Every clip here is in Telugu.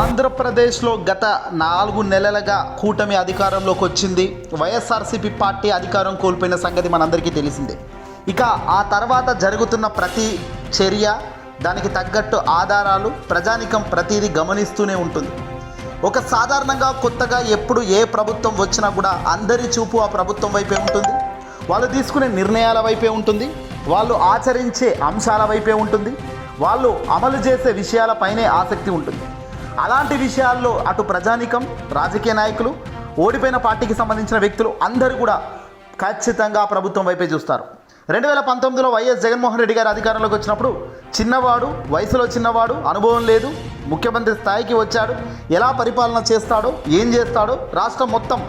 ఆంధ్రప్రదేశ్లో గత నాలుగు నెలలుగా కూటమి అధికారంలోకి వచ్చింది. వైఎస్ఆర్సీపీ పార్టీ అధికారం కోల్పోయిన సంగతి మనందరికీ తెలిసిందే. ఇక ఆ తర్వాత జరుగుతున్న ప్రతి చర్య దానికి తగ్గట్టు ఆధారాలు ప్రజానికం ప్రతిదీ గమనిస్తూనే ఉంటుంది. ఒక సాధారణంగా కొత్తగా ఎప్పుడు ఏ ప్రభుత్వం వచ్చినా కూడా అందరి చూపు ఆ ప్రభుత్వం వైపే ఉంటుంది. వాళ్ళు తీసుకునే నిర్ణయాల వైపే ఉంటుంది. వాళ్ళు ఆచరించే అంశాల వైపే ఉంటుంది. వాళ్ళు అమలు చేసే విషయాలపైనే ఆసక్తి ఉంటుంది. అలాంటి విషయాల్లో అటు ప్రజానీకం రాజకీయ నాయకులు ఓడిపోయిన పార్టీకి సంబంధించిన వ్యక్తులు అందరూ కూడా ఖచ్చితంగా ప్రభుత్వం వైపే చూస్తారు. రెండు వేల పంతొమ్మిదిలో వైఎస్ జగన్మోహన్ రెడ్డి గారు అధికారంలోకి వచ్చినప్పుడు చిన్నవాడు వయసులో చిన్నవాడు అనుభవం లేదు ముఖ్యమంత్రి స్థాయికి వచ్చాడు ఎలా పరిపాలన చేస్తాడో ఏం చేస్తాడో రాష్ట్రం మొత్తం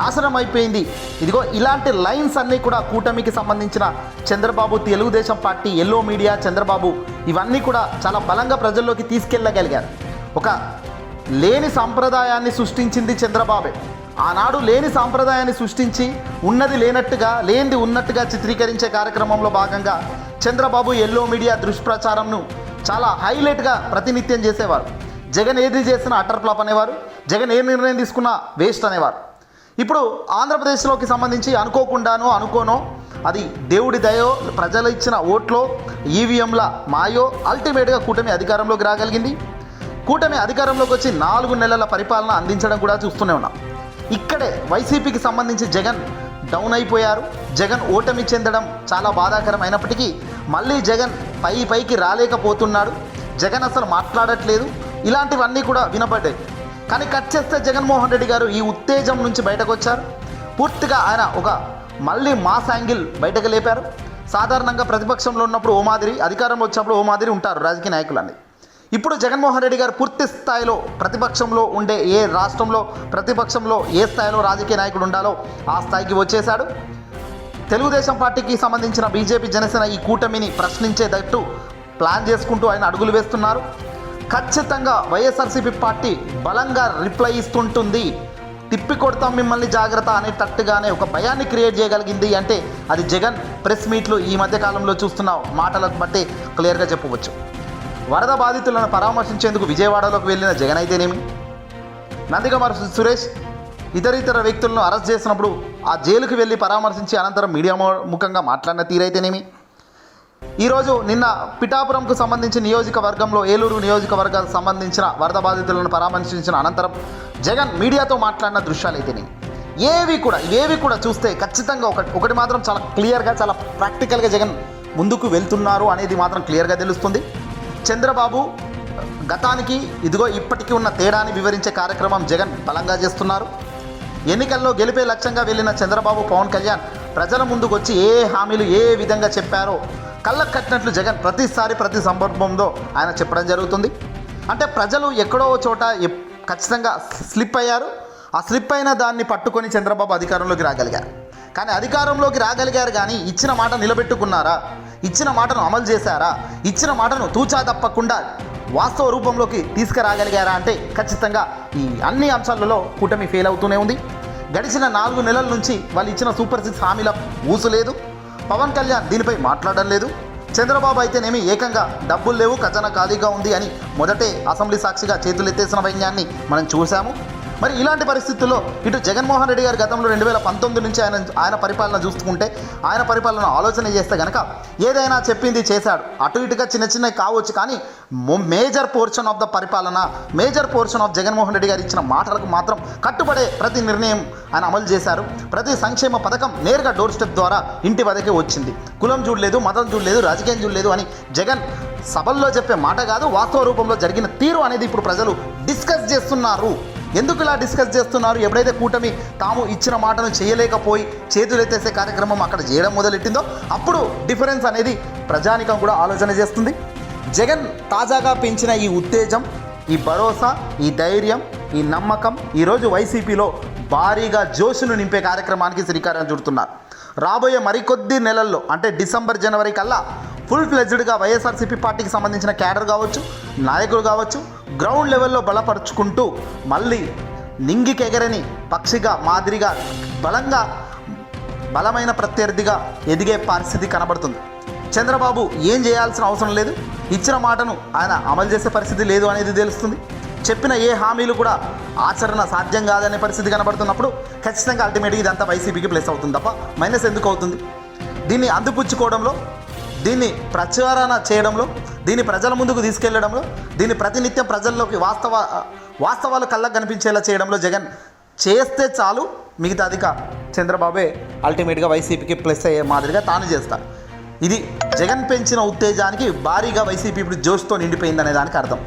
నాశనం అయిపోయింది. ఇదిగో ఇలాంటి లైన్స్ అన్నీ కూడా కూటమికి సంబంధించిన Chandrababu Telugu Desam party yellow media Chandrababu ఇవన్నీ కూడా చాలా బలంగా ప్రజల్లోకి తీసుకెళ్ళగలిగారు. ఒక లేని సాంప్రదాయాన్ని సృష్టించింది చంద్రబాబే. ఆనాడు లేని సాంప్రదాయాన్ని సృష్టించి ఉన్నది లేనట్టుగా లేనిది ఉన్నట్టుగా చిత్రీకరించే కార్యక్రమంలో భాగంగా చంద్రబాబు ఎల్లో మీడియా దుష్ప్రచారంను చాలా హైలైట్గా ప్రతినిత్యం చేసేవారు. జగన్ ఏది చేసిన అటర్ ఫ్లాప్ అనేవారు జగన్ ఏ నిర్ణయం తీసుకున్నా వేస్ట్ అనేవారు. ఇప్పుడు ఆంధ్రప్రదేశ్లోకి సంబంధించి అనుకోకుండానో అనుకోనో అది దేవుడి దయో ప్రజలు ఇచ్చిన ఓట్లో ఈవీఎంల మాయో అల్టిమేట్గా కూటమి అధికారంలోకి రాగలిగింది. కూటమి అధికారంలోకి వచ్చి నాలుగు నెలల పరిపాలన అందించడం కూడా చూస్తూనే ఉన్నాం. ఇక్కడే వైసీపీకి సంబంధించి జగన్ డౌన్ అయిపోయారు. జగన్ ఓటమి చెందడం చాలా బాధాకరం అయినప్పటికీ మళ్ళీ జగన్ పై పైకి రాలేకపోతున్నాడు. జగన్ అసలు మాట్లాడట్లేదు. ఇలాంటివన్నీ కూడా వినపడ్డాయి. కానీ కట్ చేస్తే జగన్మోహన్ రెడ్డి గారు ఈ ఉత్తేజం నుంచి బయటకు వచ్చారు పూర్తిగా ఆయన ఒక మళ్ళీ మాస్ యాంగిల్ బయటకు లేపారు. సాధారణంగా ప్రతిపక్షంలో ఉన్నప్పుడు ఓ మాదిరి అధికారంలో వచ్చినప్పుడు ఓ మాదిరి ఉంటారు రాజకీయ నాయకులన్నీ. ఇప్పుడు జగన్మోహన్ రెడ్డి గారు పూర్తి స్థాయిలో ప్రతిపక్షంలో ఉండే ఏ రాష్ట్రంలో ప్రతిపక్షంలో ఏ స్థాయిలో రాజకీయ నాయకుడు ఉండాలో ఆ స్థాయికి వచ్చేశాడు. తెలుగుదేశం పార్టీకి సంబంధించిన బీజేపీ జనసేన ఈ కూటమిని ప్రశ్నించేటట్టు ప్లాన్ చేసుకుంటూ ఆయన అడుగులు వేస్తున్నారు. ఖచ్చితంగా వైఎస్ఆర్సీపీ పార్టీ బలంగా రిప్లై ఇస్తుంటుంది. తిప్పి కొడతాం మిమ్మల్ని జాగ్రత్త అనేటట్టుగానే ఒక భయాన్ని క్రియేట్ చేయగలిగింది అంటే అది జగన్ ప్రెస్ మీట్లు ఈ మధ్యకాలంలో చూస్తున్న మాటలకు బట్టి క్లియర్గా చెప్పవచ్చు. వరద బాధితులను పరామర్శించేందుకు విజయవాడలోకి వెళ్ళిన జగన్ అయితేనేమి? నందిగమార్ సురేష్ ఇతరితర వ్యక్తులను అరెస్ట్ చేసినప్పుడు ఆ జైలుకు వెళ్ళి పరామర్శించి అనంతరం మీడియా ముఖంగా మాట్లాడిన తీరైతేనేమి ఈరోజు నిన్న పిఠాపురంకు సంబంధించిన నియోజకవర్గంలో ఏలూరు నియోజకవర్గానికి సంబంధించిన వరద బాధితులను పరామర్శించిన అనంతరం జగన్ మీడియాతో మాట్లాడిన దృశ్యాలైతేనేమి ఏవి కూడా ఏవి కూడా చూస్తే ఖచ్చితంగా ఒకటి ఒకటి మాత్రం చాలా క్లియర్గా చాలా ప్రాక్టికల్గా జగన్ ముందుకు వెళ్తున్నారు అనేది మాత్రం క్లియర్గా తెలుస్తుంది. చంద్రబాబు గతానికి ఇదిగో ఇప్పటికీ ఉన్న తేడాని వివరించే కార్యక్రమం జగన్ బలంగా చేస్తున్నారు. ఎన్నికల్లో గెలిపే లక్ష్యంగా వెళ్ళిన చంద్రబాబు పవన్ కళ్యాణ్ ప్రజల ముందుకు వచ్చి ఏ హామీలు ఏ విధంగా చెప్పారో కళ్ళకు కట్టినట్లు జగన్ ప్రతిసారి ప్రతి సందర్భంలో ఆయన చెప్పడం జరుగుతుంది. అంటే ప్రజలు ఎక్కడో ఓ చోట ఖచ్చితంగా స్లిప్ అయ్యారు. ఆ స్లిప్ అయిన దాన్ని పట్టుకొని చంద్రబాబు అధికారంలోకి రాగలిగారు. కానీ అధికారంలోకి రాగలిగారు కానీ ఇచ్చిన మాట నిలబెట్టుకున్నారా? ఇచ్చిన మాటను అమలు చేశారా? ఇచ్చిన మాటను తూచా తప్పకుండా వాస్తవ రూపంలోకి తీసుకురాగలిగారా అంటే ఖచ్చితంగా ఈ అన్ని అంశాలలో కూటమి ఫెయిల్ అవుతూనే ఉంది. గడిచిన నాలుగు నెలల నుంచి వాళ్ళు ఇచ్చిన సూపర్ సిక్స్ హామీల ఊసు లేదు పవన్ కళ్యాణ్ దీనిపై మాట్లాడడం లేదు. చంద్రబాబు అయితేనేమి ఏకంగా డబ్బులు లేవు ఖజానా ఖాళీగా ఉంది అని మొదటే అసెంబ్లీ సాక్షిగా చేతులెత్తేసిన వైన్యాన్ని మనం చూశాము. మరి ఇలాంటి పరిస్థితుల్లో ఇటు జగన్మోహన్ రెడ్డి గారు గతంలో రెండు వేల పంతొమ్మిది నుంచి ఆయన ఆయన పరిపాలన చూసుకుంటే ఆయన పరిపాలన ఆలోచన చేస్తే గనక ఏదైనా చెప్పింది చేశాడు. అటు ఇటుగా చిన్న చిన్నవి కావచ్చు కానీ మేజర్ పోర్షన్ ఆఫ్ ద పరిపాలన major portion of Jaganmohan Reddy గారు ఇచ్చిన మాటలకు మాత్రం కట్టుబడే ప్రతి నిర్ణయం ఆయన అమలు చేశారు. ప్రతి సంక్షేమ పథకం నేరుగా డోర్ స్టెప్ ద్వారా ఇంటి వద్దకే వచ్చింది. కులం చూడలేదు మతం చూడలేదు రాజకీయం చూడలేదు అని జగన్ సభల్లో చెప్పే మాట కాదు వాస్తవ రూపంలో జరిగిన తీరు అనేది ఇప్పుడు ప్రజలు డిస్కస్ చేస్తున్నారు. ఎందుకు ఇలా డిస్కస్ చేస్తున్నారు? ఎప్పుడైతే కూటమి తాము ఇచ్చిన మాటను చేయలేకపోయి చేతులెత్తేసే కార్యక్రమం అక్కడ చేయడం మొదలెట్టిందో అప్పుడు డిఫరెన్స్ అనేది ప్రజానికం కూడా ఆలోచన చేస్తుంది. జగన్ తాజాగా పెంచిన ఈ ఉత్తేజం ఈ భరోసా ఈ ధైర్యం ఈ నమ్మకం ఈరోజు వైసీపీలో భారీగా జోషును నింపే కార్యక్రమానికి శ్రీకారం చుడుతున్నారు. రాబోయే మరికొద్ది నెలల్లో అంటే డిసెంబర్ జనవరి కల్లా ఫుల్ ఫ్లెజ్డ్గా వైఎస్ఆర్సీపీ పార్టీకి సంబంధించిన క్యాడర్ కావచ్చు నాయకులు కావచ్చు గ్రౌండ్ లెవెల్లో బలపరుచుకుంటూ మళ్ళీ నింగికెగరని పక్షిగా మాదిరిగా బలంగా బలమైన ప్రత్యర్థిగా ఎదిగే పరిస్థితి కనబడుతుంది. చంద్రబాబు ఏం చేయాల్సిన అవసరం లేదు? ఇచ్చిన మాటను ఆయన అమలు చేసే పరిస్థితి లేదు అనేది తెలుస్తుంది. చెప్పిన ఏ హామీలు కూడా ఆచరణ సాధ్యం కాదనే పరిస్థితి కనబడుతున్నప్పుడు ఖచ్చితంగా అల్టిమేట్గా ఇదంతా వైసీపీకి ప్లస్ అవుతుంది తప్ప మైనస్ ఎందుకు అవుతుంది? దీన్ని అందిపుచ్చుకోవడంలో దీన్ని ప్రచారణ చేయడంలో దీన్ని ప్రజల ముందుకు తీసుకెళ్ళడంలో దీన్ని ప్రతినిత్యం ప్రజల్లోకి వాస్తవ వాస్తవాలు కళ్ళకు కనిపించేలా చేయడంలో జగన్ చేస్తే చాలు మిగతా అధిక చంద్రబాబే అల్టిమేట్గా వైసీపీకి ప్లస్ అయ్యే మాదిరిగా తాను చేస్తారు ఇది జగన్ పెంచిన ఉత్తేజానికి భారీగా వైసీపీ ఇప్పుడు జోష్తో నిండిపోయిందనే దానికి అర్థం.